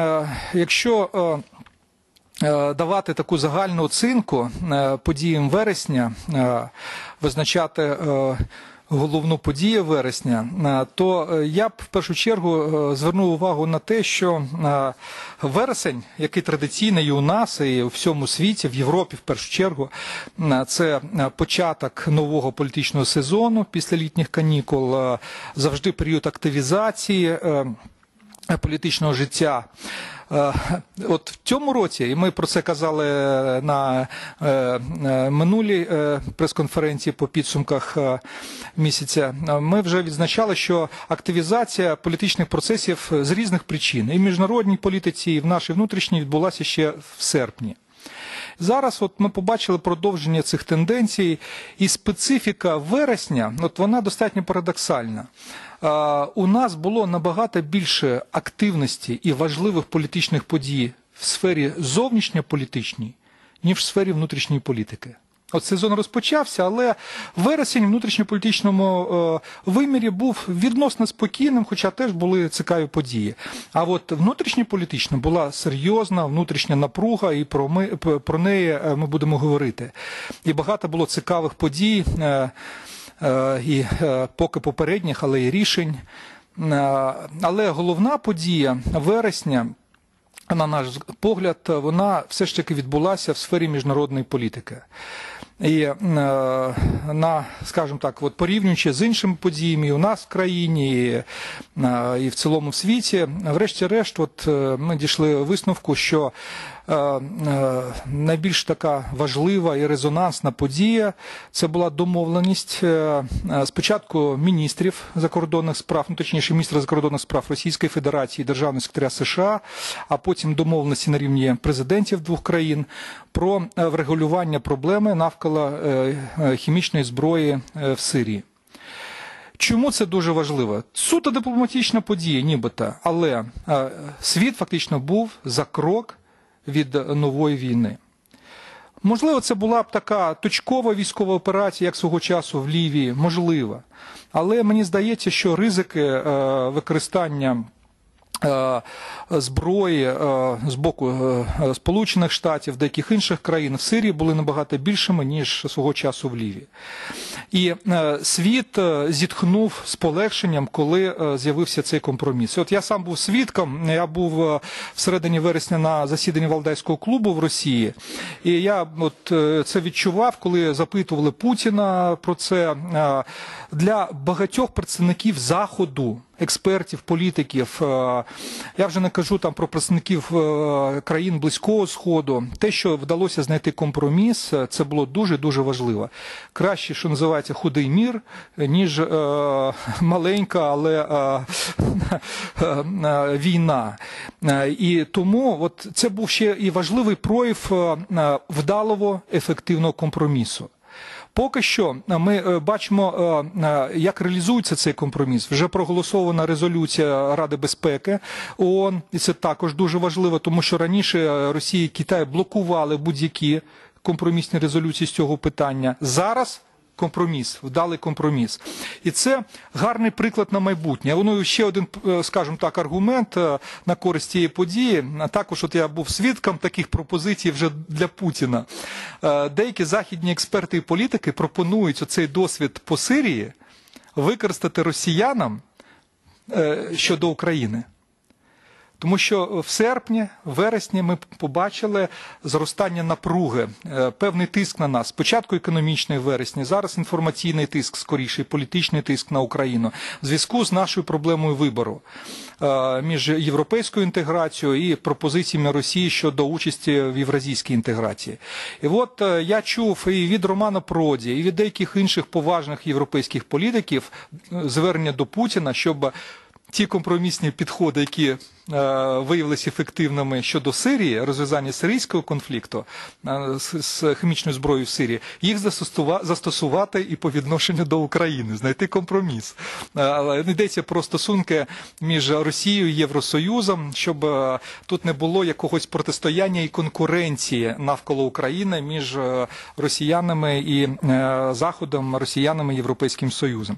Е, Якщо е, е, давати таку загальну оцінку подіям вересня, визначати головну подію вересня, то я б в першу чергу звернув увагу на те, що вересень, який традиційний і у нас, і у всьому світі, в Європі в першу чергу, це початок нового політичного сезону після літніх канікул, завжди період активізації. Політичного життя. Е, От в цьому році, і ми про це казали на е, е, минулій прес-конференції по підсумках місяця, ми вже відзначали, що активізація політичних процесів з різних причин і в міжнародній політиці, і в нашій внутрішній відбулася ще в серпні. Зараз от ми побачили продовження цих тенденцій, і специфіка вересня, от вона достатньо парадоксальна. У нас було набагато більше активності і важливих політичних подій в сфері зовнішньополітичній, ніж в сфері внутрішньої політики. От сезон розпочався, але вересень в внутрішньополітичному е, вимірі був відносно спокійним, хоча теж були цікаві події. А от внутрішньополітично була серйозна внутрішня напруга, і про, ми, про неї е, ми будемо говорити. І багато було цікавих подій, е, е, і е, поки попередніх, але і рішень. Е, Але головна подія вересня на наш погляд, вона все ж таки відбулася в сфері міжнародної політики. І е, на, скажімо так, от порівнюючи з іншими подіями і у нас в країні, і, е, в цілому в світі, врешті-решт, е, ми дійшли висновку, що найбільш така важлива і резонансна подія це була домовленість е, е, спочатку міністрів закордонних справ, ну точніше міністра закордонних справ Російської Федерації, Державного секретаря США, а потім домовленості на рівні президентів двох країн про е, врегулювання проблеми навколо е, е, хімічної зброї е, в Сирії. Чому це дуже важливо? Суто дипломатична подія, нібито, але е, світ фактично був за крок від нової війни. Можливо, це була б така точкова військова операція, як свого часу в Лівії, можливо. Але мені здається, що ризики е, використання е, зброї е, з боку Сполучених Штатів, деяких інших країн в Сирії були набагато більшими, ніж свого часу в Лівії. І е, світ е, зітхнув з полегшенням, коли е, з'явився цей компроміс. От я сам був свідком, я був в середині вересня на засіданні Валдайського клубу в Росії, і я от це відчував, коли запитували Путіна про це. Для багатьох представників Заходу, експертів, політиків, е, я вже не кажу там про представників е, країн Близького Сходу, те, що вдалося знайти компроміс, е, це було дуже дуже важливо. Краще, що називається худий мір, ніж маленька, але війна. І тому це був ще і важливий прояв вдалого ефективного компромісу. Поки що ми е, бачимо, е, е, як реалізується цей компроміс. Вже проголосована резолюція Ради безпеки ООН, і це також дуже важливо, тому що раніше е, Росія і Китай блокували будь-які компромісні резолюції з цього питання. Зараз компроміс, вдалий компроміс. І це гарний приклад на майбутнє. Воно ще один, е, скажімо так, аргумент е, на користь цієї події. Також от я був свідком таких пропозицій вже для Путіна. Е, Деякі західні експерти і політики пропонують оцей досвід по Сирії використати росіянам щодо України. Тому що в серпні, в вересні ми побачили зростання напруги, е, певний тиск на нас. Спочатку економічний в вересні, зараз інформаційний тиск, скоріше, політичний тиск на Україну в зв'язку з нашою проблемою вибору е, між європейською інтеграцією і пропозиціями Росії щодо участі в євразійській інтеграції. І от е, я чув і від Романа Проді, і від деяких інших поважних європейських політиків звернення до Путіна, щоб ті компромісні підходи, які е, виявилися ефективними щодо Сирії, розв'язання сирійського конфлікту е, з, хімічною зброєю в Сирії, їх застосува, застосувати і по відношенню до України, знайти компроміс. Е, Але не йдеться про стосунки між Росією і Євросоюзом, щоб тут не було якогось протистояння і конкуренції навколо України між росіянами і Заходом, росіянами і Європейським Союзом.